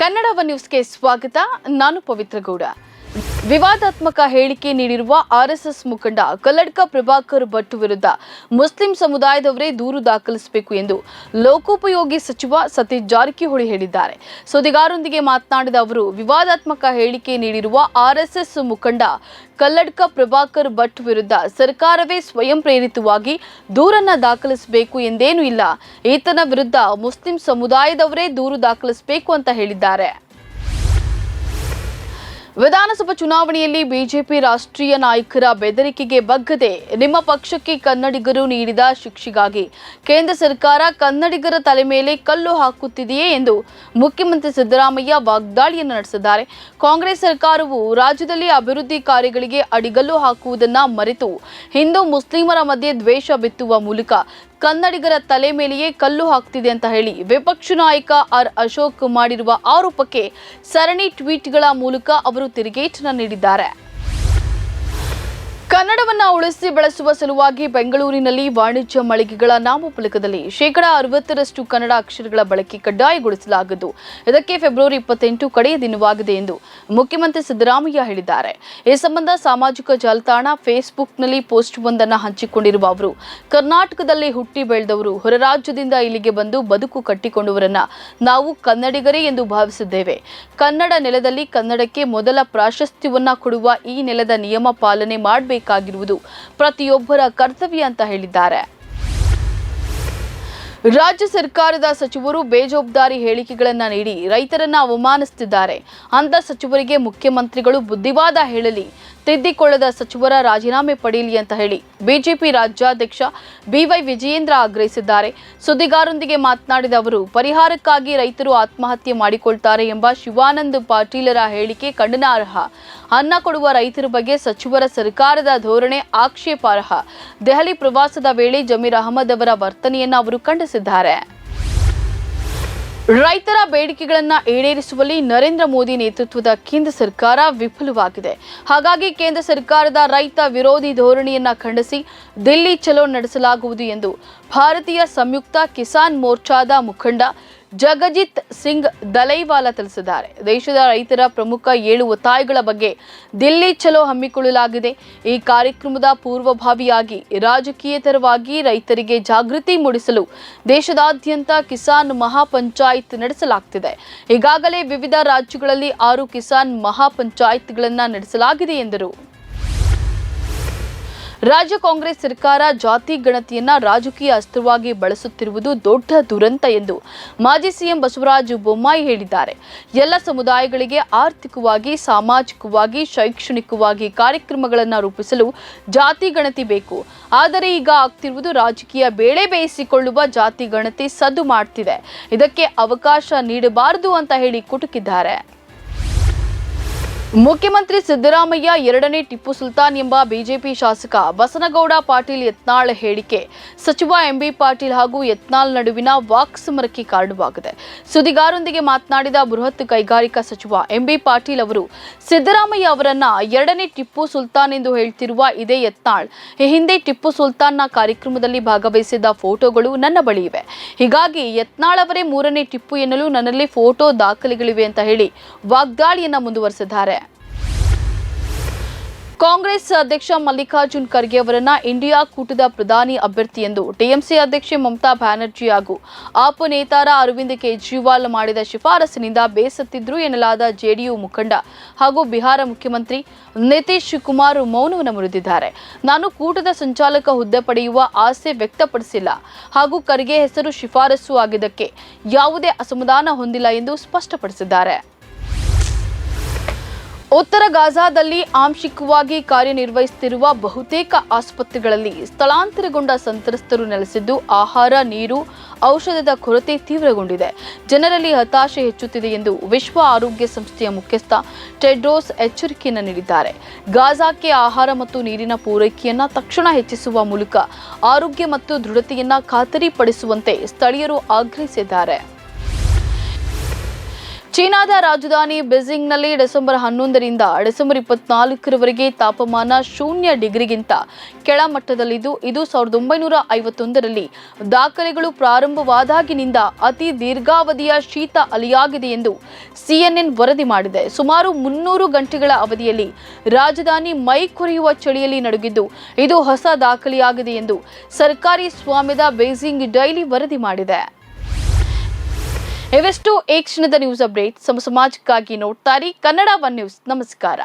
ಕನ್ನಡವ ನ್ಯೂಸ್ಗೆ ಸ್ವಾಗತ. ನಾನು ಪವಿತ್ರ ಗೌಡ. ವಿವಾದಾತ್ಮಕ ಹೇಳಿಕೆ ನೀಡಿರುವ ಆರ್ಎಸ್ಎಸ್ ಮುಖಂಡ ಕಲ್ಲಡ್ಕ ಪ್ರಭಾಕರ್ ಭಟ್ ವಿರುದ್ಧ ಮುಸ್ಲಿಂ ಸಮುದಾಯದವರೇ ದೂರು ದಾಖಲಿಸಬೇಕು ಎಂದು ಲೋಕೋಪಯೋಗಿ ಸಚಿವ ಸತೀಶ್ ಜಾರಕಿಹೊಳಿ ಹೇಳಿದ್ದಾರೆ. ಸುದ್ದಿಗಾರರೊಂದಿಗೆ ಮಾತನಾಡಿದ ಅವರು, ವಿವಾದಾತ್ಮಕ ಹೇಳಿಕೆ ನೀಡಿರುವ ಆರ್ಎಸ್ಎಸ್ ಮುಖಂಡ ಕಲ್ಲಡ್ಕ ಪ್ರಭಾಕರ್ ಭಟ್ ವಿರುದ್ಧ ಸರ್ಕಾರವೇ ಸ್ವಯಂ ಪ್ರೇರಿತವಾಗಿ ದೂರನ್ನ ದಾಖಲಿಸಬೇಕು ಎಂದೇನೂ ಇಲ್ಲ. ಈತನ ವಿರುದ್ಧ ಮುಸ್ಲಿಂ ಸಮುದಾಯದವರೇ ದೂರು ದಾಖಲಿಸಬೇಕು ಅಂತ ಹೇಳಿದ್ದಾರೆ. ವಿಧಾನಸಭಾ ಚುನಾವಣೆಯಲ್ಲಿ ಬಿಜೆಪಿ ರಾಷ್ಟ್ರೀಯ ನಾಯಕರ ಬೆದರಿಕೆಗೆ ಬಗ್ಗದೆ ನಿಮ್ಮ ಪಕ್ಷಕ್ಕೆ ಕನ್ನಡಿಗರು ನೀಡಿದ ಶಿಕ್ಷೆಗಾಗಿ ಕೇಂದ್ರ ಸರ್ಕಾರ ಕನ್ನಡಿಗರ ತಲೆ ಮೇಲೆ ಕಲ್ಲು ಹಾಕುತ್ತಿದೆಯೇ ಎಂದು ಮುಖ್ಯಮಂತ್ರಿ ಸಿದ್ದರಾಮಯ್ಯ ವಾಗ್ದಾಳಿಯನ್ನು ನಡೆಸಿದ್ದಾರೆ. ಕಾಂಗ್ರೆಸ್ ಸರ್ಕಾರವು ರಾಜ್ಯದಲ್ಲಿ ಅಭಿವೃದ್ಧಿ ಕಾರ್ಯಗಳಿಗೆ ಅಡಿಗಲ್ಲು ಹಾಕುವುದನ್ನು ಮರೆತು ಹಿಂದೂ ಮುಸ್ಲಿಮರ ಮಧ್ಯೆ ದ್ವೇಷ ಬಿತ್ತುವ ಮೂಲಕ ಕನ್ನಡಿಗರ ತಲೆ ಮೇಲೆಯೇ ಕಲ್ಲು ಹಾಕ್ತಿದೆ ಅಂತ ಹೇಳಿ ವಿಪಕ್ಷ ನಾಯಕ ಆರ್ ಅಶೋಕ್ ಮಾಡಿರುವ ಆರೋಪಕ್ಕೆ ಸರಣಿ ಟ್ವೀಟ್ಗಳ ಮೂಲಕ ಅವರು ತಿರುಗೇಟನ್ನ ನೀಡಿದ್ದಾರೆ. ಕನ್ನಡವನ್ನ ಉಳಿಸಿ ಬೆಳೆಸುವ ಸಲುವಾಗಿ ಬೆಂಗಳೂರಿನಲ್ಲಿ ವಾಣಿಜ್ಯ ಮಳಿಗೆಗಳ ನಾಮಫಲಕದಲ್ಲಿ ಶೇಕಡಾ ಅರವತ್ತರಷ್ಟು ಕನ್ನಡ ಅಕ್ಷರಗಳ ಬಳಕೆ ಕಡ್ಡಾಯಗೊಳಿಸಲಾಗದು ಇದಕ್ಕೆ ಫೆಬ್ರವರಿ ಇಪ್ಪತ್ತೆಂಟು ಕಡೆಯ ದಿನವಾಗಿದೆ ಎಂದು ಮುಖ್ಯಮಂತ್ರಿ ಸಿದ್ದರಾಮಯ್ಯ ಹೇಳಿದ್ದಾರೆ. ಈ ಸಂಬಂಧ ಸಾಮಾಜಿಕ ಜಾಲತಾಣ ಫೇಸ್ಬುಕ್ನಲ್ಲಿ ಪೋಸ್ಟ್ ಒಂದನ್ನು ಹಂಚಿಕೊಂಡಿರುವ ಅವರು, ಕರ್ನಾಟಕದಲ್ಲಿ ಹುಟ್ಟಿ ಬೆಳೆದವರು ಹೊರ ರಾಜ್ಯದಿಂದ ಇಲ್ಲಿಗೆ ಬಂದು ಬದುಕು ಕಟ್ಟಿಕೊಂಡವರನ್ನ ನಾವು ಕನ್ನಡಿಗರೇ ಎಂದು ಭಾವಿಸಿದ್ದೇವೆ. ಕನ್ನಡ ನೆಲದಲ್ಲಿ ಕನ್ನಡಕ್ಕೆ ಮೊದಲ ಪ್ರಾಶಸ್ತ್ಯವನ್ನ ಕೊಡುವ ಈ ನೆಲದ ನಿಯಮ ಪಾಲನೆ ಮಾಡಬೇಕಾಗಿರುವುದು ಪ್ರತಿಯೊಬ್ಬರ ಕರ್ತವ್ಯ ಅಂತ ಹೇಳಿದ್ದಾರೆ. ರಾಜ್ಯ ಸರ್ಕಾರದ ಸಚಿವರು ಬೇಜವಾಬ್ದಾರಿ ಹೇಳಿಕೆಗಳನ್ನು ನೀಡಿ ರೈತರನ್ನ ಅವಮಾನಿಸುತ್ತಿದ್ದಾರೆ. ಅಂತ ಸಚಿವರಿಗೆ ಮುಖ್ಯಮಂತ್ರಿಗಳು ಬುದ್ಧಿವಾದ ಹೇಳಲಿ, ತಿದ್ದಿಕೊಳ್ಳದ ಸಚಿವರ ರಾಜೀನಾಮೆ ಪಡೆಯಲಿ ಅಂತ ಹೇಳಿ ಬಿಜೆಪಿ ರಾಜ್ಯಾಧ್ಯಕ್ಷ ಬಿವೈ ವಿಜಯೇಂದ್ರ ಆಗ್ರಹಿಸಿದ್ದಾರೆ. ಸುದ್ದಿಗಾರರೊಂದಿಗೆ ಮಾತನಾಡಿದ ಅವರು, ಪರಿಹಾರಕ್ಕಾಗಿ ರೈತರು ಆತ್ಮಹತ್ಯೆ ಮಾಡಿಕೊಳ್ತಾರೆ ಎಂಬ ಶಿವಾನಂದ್ ಪಾಟೀಲರ ಹೇಳಿಕೆ ಖಂಡನಾರ್ಹ ಅನ್ನ ಕೊಡುವ ರೈತರ ಬಗ್ಗೆ ಸಚಿವರ ಸರ್ಕಾರದ ಧೋರಣೆ ಆಕ್ಷೇಪಾರ್ಹ. ದೆಹಲಿ ಪ್ರವಾಸದ ವೇಳೆ ಜಮೀರ್ ಅಹಮದ್ ಅವರ ವರ್ತನೆಯನ್ನು ಅವರು ಖಂಡಿಸಿದ್ದಾರೆ. ರೈತರ ಬೇಡಿಕೆಗಳನ್ನು ಈಡೇರಿಸುವಲ್ಲಿ ನರೇಂದ್ರ ಮೋದಿ ನೇತೃತ್ವದ ಕೇಂದ್ರ ಸರ್ಕಾರ ವಿಫಲವಾಗಿದೆ. ಹಾಗಾಗಿ ಕೇಂದ್ರ ಸರ್ಕಾರದ ರೈತ ವಿರೋಧಿ ಧೋರಣೆಯನ್ನ ಖಂಡಿಸಿ ದಿಲ್ಲಿ ಚಲೋ ನಡೆಸಲಾಗುವುದು ಎಂದು ಭಾರತೀಯ ಸಂಯುಕ್ತ ಕಿಸಾನ್ ಮೋರ್ಚಾದ ಮುಖಂಡ ಜಗಜಿತ್ ಸಿಂಗ್ ದಲೈವಾಲಾ ತಿಳಿಸಿದ್ದಾರೆ. ದೇಶದ ರೈತರ ಪ್ರಮುಖ ಏಳು ಒತ್ತಾಯಗಳ ಬಗ್ಗೆ ದಿಲ್ಲಿ ಚಲೋ ಹಮ್ಮಿಕೊಳ್ಳಲಾಗಿದೆ. ಈ ಕಾರ್ಯಕ್ರಮದ ಪೂರ್ವಭಾವಿಯಾಗಿ ರಾಜಕೀಯತರವಾಗಿ ರೈತರಿಗೆ ಜಾಗೃತಿ ಮೂಡಿಸಲು ದೇಶದಾದ್ಯಂತ ಕಿಸಾನ್ ಮಹಾಪಂಚಾಯತ್ ನಡೆಸಲಾಗ್ತಿದೆ. ಈಗಾಗಲೇ ವಿವಿಧ ರಾಜ್ಯಗಳಲ್ಲಿ ಆರು ಕಿಸಾನ್ ಮಹಾಪಂಚಾಯತ್ಗಳನ್ನು ನಡೆಸಲಾಗಿದೆ ಎಂದರು. ರಾಜ್ಯ ಕಾಂಗ್ರೆಸ್ ಸರ್ಕಾರ ಜಾತಿ ಗಣತಿಯನ್ನ ರಾಜಕೀಯ ಅಸ್ತ್ರವಾಗಿ ಬಳಸುತ್ತಿರುವುದು ದೊಡ್ಡ ದುರಂತ ಎಂದು ಮಾಜಿ ಸಿಎಂ ಬಸವರಾಜ ಬೊಮ್ಮಾಯಿ ಹೇಳಿದ್ದಾರೆ. ಎಲ್ಲ ಸಮುದಾಯಗಳಿಗೆ ಆರ್ಥಿಕವಾಗಿ, ಸಾಮಾಜಿಕವಾಗಿ, ಶೈಕ್ಷಣಿಕವಾಗಿ ಕಾರ್ಯಕ್ರಮಗಳನ್ನು ರೂಪಿಸಲು ಜಾತಿ ಗಣತಿ ಬೇಕು. ಆದರೆ ಈಗ ಆಗ್ತಿರುವುದು ರಾಜಕೀಯ ಬೇಳೆ ಬೇಯಿಸಿಕೊಳ್ಳುವ ಜಾತಿ ಗಣತಿ ಸದ್ದು ಮಾಡ್ತಿದೆ. ಇದಕ್ಕೆ ಅವಕಾಶ ನೀಡಬಾರದು ಅಂತ ಹೇಳಿ ಕುಟುಕಿದ್ದಾರೆ. ಮುಖ್ಯಮಂತ್ರಿ ಸಿದ್ದರಾಮಯ್ಯ ಎರಡನೇ ಟಿಪ್ಪು ಸುಲ್ತಾನ್ ಎಂಬ ಬಿಜೆಪಿ ಶಾಸಕ ಬಸನಗೌಡ ಪಾಟೀಲ್ ಯತ್ನಾಳ್ ಹೇಳಿಕೆ. ಸಚಿವ ಎಂಬಿ ಪಾಟೀಲ್ ಹಾಗೂ ಯತ್ನಾಳ್ ನಡುವಿನ ವಾಕ್ಸಮರಕ್ಕೆ ಕಾರಣವಾಗಿದೆ. ಸುದ್ದಿಗಾರರೊಂದಿಗೆ ಮಾತನಾಡಿದ ಬೃಹತ್ ಕೈಗಾರಿಕಾ ಸಚಿವ ಎಂಬಿ ಪಾಟೀಲ್ ಅವರು, ಸಿದ್ದರಾಮಯ್ಯ ಅವರನ್ನ ಎರಡನೇ ಟಿಪ್ಪು ಸುಲ್ತಾನ್ ಎಂದು ಹೇಳ್ತಿರುವ ಇದೇ ಯತ್ನಾಳ್. ಈ ಹಿಂದೆ ಟಿಪ್ಪು ಸುಲ್ತಾನ್ನ ಕಾರ್ಯಕ್ರಮದಲ್ಲಿ ಭಾಗವಹಿಸಿದ್ದ ಫೋಟೋಗಳು ನನ್ನ ಬಳಿ ಇವೆ. ಹೀಗಾಗಿ ಯತ್ನಾಳ್ ಅವರೇ ಮೂರನೇ ಟಿಪ್ಪು ಎನ್ನಲು ನನ್ನಲ್ಲಿ ಫೋಟೋ ದಾಖಲೆಗಳಿವೆ ಅಂತ ಹೇಳಿ ವಾಗ್ದಾಳಿಯನ್ನ ಮುಂದುವರೆಸಿದ್ದಾರೆ. ಕಾಂಗ್ರೆಸ್ ಅಧ್ಯಕ್ಷ ಮಲ್ಲಿಕಾರ್ಜುನ್ ಖರ್ಗೆ ಅವರನ್ನ ಇಂಡಿಯಾ ಕೂಟದ ಪ್ರಧಾನಿ ಅಭ್ಯರ್ಥಿ ಎಂದು ಟಿಎಂಸಿ ಅಧ್ಯಕ್ಷೆ ಮಮತಾ ಬ್ಯಾನರ್ಜಿ ಹಾಗೂ ಆಪ್ ನೇತಾರ ಅರವಿಂದ್ ಕೇಜ್ರಿವಾಲ್ ಮಾಡಿದ ಶಿಫಾರಸಿನಿಂದ ಬೇಸತ್ತಿದ್ರು ಎನ್ನಲಾದ ಜೆಡಿಯು ಮುಖಂಡ ಹಾಗೂ ಬಿಹಾರ ಮುಖ್ಯಮಂತ್ರಿ ನಿತೀಶ್ ಕುಮಾರ್ ಮೌನವನ್ನು ಮುರಿದಿದ್ದಾರೆ. ನಾನು ಕೂಟದ ಸಂಚಾಲಕ ಹುದ್ದೆ ಪಡೆಯುವ ಆಸೆ ವ್ಯಕ್ತಪಡಿಸಿಲ್ಲ ಹಾಗೂ ಖರ್ಗೆ ಹೆಸರು ಶಿಫಾರಸು ಆಗಿದ್ದಕ್ಕೆ ಯಾವುದೇ ಅಸಮಾಧಾನ ಹೊಂದಿಲ್ಲ ಎಂದು ಸ್ಪಷ್ಟಪಡಿಸಿದ್ದಾರೆ. ಉತ್ತರ ಗಾಜಾದಲ್ಲಿ ಆಂಶಿಕವಾಗಿ ಕಾರ್ಯನಿರ್ವಹಿಸುತ್ತಿರುವ ಬಹುತೇಕ ಆಸ್ಪತ್ರೆಗಳಲ್ಲಿ ಸ್ಥಳಾಂತರಗೊಂಡ ಸಂತ್ರಸ್ತರು ನೆಲೆಸಿದ್ದು ಆಹಾರ, ನೀರು, ಔಷಧದ ಕೊರತೆ ತೀವ್ರಗೊಂಡಿದೆ. ಜನರಲ್ಲಿ ಹತಾಶೆ ಹೆಚ್ಚುತ್ತಿದೆ ಎಂದು ವಿಶ್ವ ಆರೋಗ್ಯ ಸಂಸ್ಥೆಯ ಮುಖ್ಯಸ್ಥ ಟೆಡ್ರೋಸ್ ಎಚ್ಚರಿಕೆಯನ್ನು ನೀಡಿದ್ದಾರೆ. ಗಾಜಾಕ್ಕೆ ಆಹಾರ ಮತ್ತು ನೀರಿನ ಪೂರೈಕೆಯನ್ನು ತಕ್ಷಣ ಹೆಚ್ಚಿಸುವ ಮೂಲಕ ಆರೋಗ್ಯ ಮತ್ತು ದೃಢತೆಯನ್ನು ಖಾತರಿಪಡಿಸುವಂತೆ ಸ್ಥಳೀಯರು ಆಗ್ರಹಿಸಿದ್ದಾರೆ. ಚೀನಾದ ರಾಜಧಾನಿ ಬೀಜಿಂಗ್ನಲ್ಲಿ ಡಿಸೆಂಬರ್ ಹನ್ನೊಂದರಿಂದ ಡಿಸೆಂಬರ್ ಇಪ್ಪತ್ನಾಲ್ಕರವರೆಗೆ ತಾಪಮಾನ ಶೂನ್ಯ ಡಿಗ್ರಿಗಿಂತ ಕೆಳಮಟ್ಟದಲ್ಲಿದ್ದು, ಇದು ಸಾವಿರದ ಒಂಬೈನೂರ ಐವತ್ತೊಂದರಲ್ಲಿ ದಾಖಲೆಗಳು ಪ್ರಾರಂಭವಾದಾಗಿನಿಂದ ಅತಿ ದೀರ್ಘಾವಧಿಯ ಶೀತ ಅಲೆಯಾಗಿದೆ ಎಂದು ಸಿಎನ್ಎನ್ ವರದಿ ಮಾಡಿದೆ. ಸುಮಾರು ಮುನ್ನೂರು ಗಂಟೆಗಳ ಅವಧಿಯಲ್ಲಿ ರಾಜಧಾನಿ ಮೈ ಕೊರೆಯುವ ಚಳಿಯಲ್ಲಿ ನಡುಗಿದ್ದು, ಇದು ಹೊಸ ದಾಖಲೆಯಾಗಿದೆ ಎಂದು ಸರ್ಕಾರಿ ಸ್ವಾಮ್ಯದ ಬೇಜಿಂಗ್ ಡೈಲಿ ವರದಿ ಮಾಡಿದೆ. ಇವೆಷ್ಟು ಏ ಕ್ಷಣದ ನ್ಯೂಸ್ ಅಪ್ಡೇಟ್ ಸಮ ಸಮಾಜಕ್ಕಾಗಿ ನೋಡ್ತಾರೆ ಕನ್ನಡ ಒನ್ ನ್ಯೂಸ್ ನಮಸ್ಕಾರ.